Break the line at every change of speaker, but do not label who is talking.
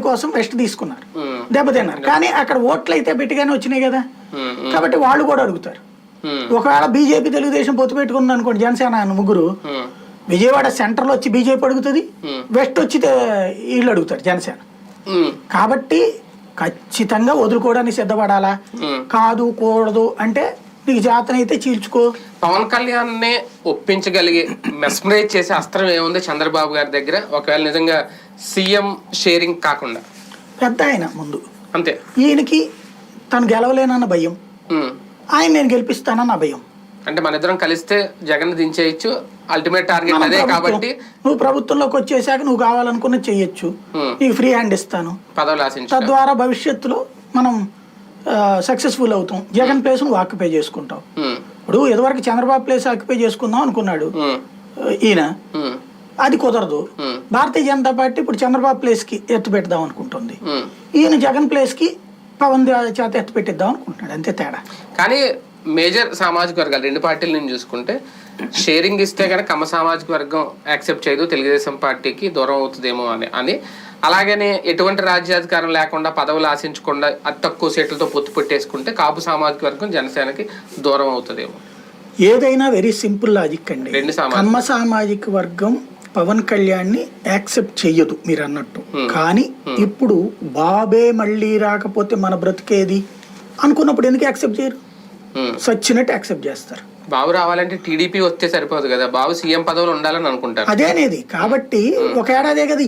రాజధాని కోసం వెస్ట్ తీసుకున్నారు. దెబ్బతిన్నారు. కానీ అక్కడ ఓట్లు అయితే పెట్టిగానే వచ్చినాయి కదా. కాబట్టి వాళ్ళు కూడా అడుగుతారు. ఒకవేళ బీజేపీ తెలుగుదేశం పొత్తు పెట్టుకుంది అనుకోండి జనసేన ముగ్గురు. విజయవాడ సెంటర్లో వచ్చి బీజేపీ అడుగుతుంది వెస్ట్ వచ్చి వీళ్ళు అడుగుతారు జనసేన. కాబట్టి ఖచ్చితంగా వదులుకోవడానికి సిద్ధపడాలా. కాదు కూడదు అంటే నీకు జాతనైతే చీల్చుకో.
పవన్ కళ్యాణ్ నే ఒప్పించగలిగే మెస్మరైజ్ చేసే అస్త్రం ఏముంది చంద్రబాబు గారి దగ్గర? ఒకవేళ నిజంగా సీఎం షేరింగ్ కాకుండా.
పెద్ద ఆయన ముందు.
అంతే.
ఈయనకి తను గెలవలేనన్న భయం.
ఉమ్.
ఆయన నేను గెలిపిస్తానన్న భయం.
అంటే మన ఇద్దరం కలిస్తే జగన్ దించేయచ్చు అల్టిమేట్ టార్గెట్
మనం
అదే
ప్రభుత్వం-
కాబట్టి.
నువ్వు ప్రభుత్వంలోకి వచ్చేసాక నువ్వు కావాలనుకున్నది చెయ్యొచ్చు
ఉమ్,
నీకు ఫ్రీ హ్యాండ్ ఇస్తాను.
పదవులు ఆశించు
తద్వారా భవిష్యత్తులో మనం సక్సెస్ఫుల్ అవుతాం. జగన్ ప్లేస్ నువ్వు ఆక్యుపై చేసుకుంటావు ఇప్పుడు ఇదివరకు చంద్రబాబు ప్లేస్ ఆక్యుపై చేసుకుందాం అనుకున్నాడు. ఆ, ఈయన.
ఉమ్,
అది కుదరదు.
ఉమ్,
భారతీయ జనతా పార్టీ ఇప్పుడు చంద్రబాబు ప్లేస్కి ఎత్తు పెడదాం అనుకుంటుంది. ఈయన జగన్ ప్లేస్కి పవన్ దే- చేత ఎత్తు పెట్టిద్దాం అనుకుంటున్నాడు. అంతే తేడా.
కానీ మేజర్ సామాజిక వర్గాలు రెండు పార్టీల నుంచి చూసుకుంటే షేరింగ్ ఇస్తే కనుక కమ్మ సామాజిక వర్గం యాక్సెప్ట్ చేయదు. తెలుగుదేశం పార్టీకి దూరం అవుతుందేమో అని అని అలాగనే ఎటువంటి రాజ్యాధికారం లేకుండా పదవులు ఆశించకుండా అతి తక్కువ సీట్లతో పొత్తు పెట్టేసుకుంటే కాపు సామాజిక వర్గం జనసేనకి దూరం అవుతుందేమో.
ఏదైనా వెరీ సింపుల్ లాజిక్ అండి. కమ్మ సామాజిక వర్గం పవన్ కళ్యాణ్ని యాక్సెప్ట్ చెయ్యదు మీరు అన్నట్టు. కానీ ఇప్పుడు బాబే మళ్ళీ రాకపోతే మన బ్రతికేది? అనుకున్నప్పుడు ఎందుకు యాక్సెప్ట్ చేయరు. సచ్చినట్టు యాక్సెప్ట్ చేస్తారు.
బాబు రావాలంటే టీడీపీ వస్తే సరిపోదు కదా. బాబు సీఎం పదవులు ఉండాలని అనుకుంటారు.
అదేనేది కాబట్టి ఒక ఏడాదే కదా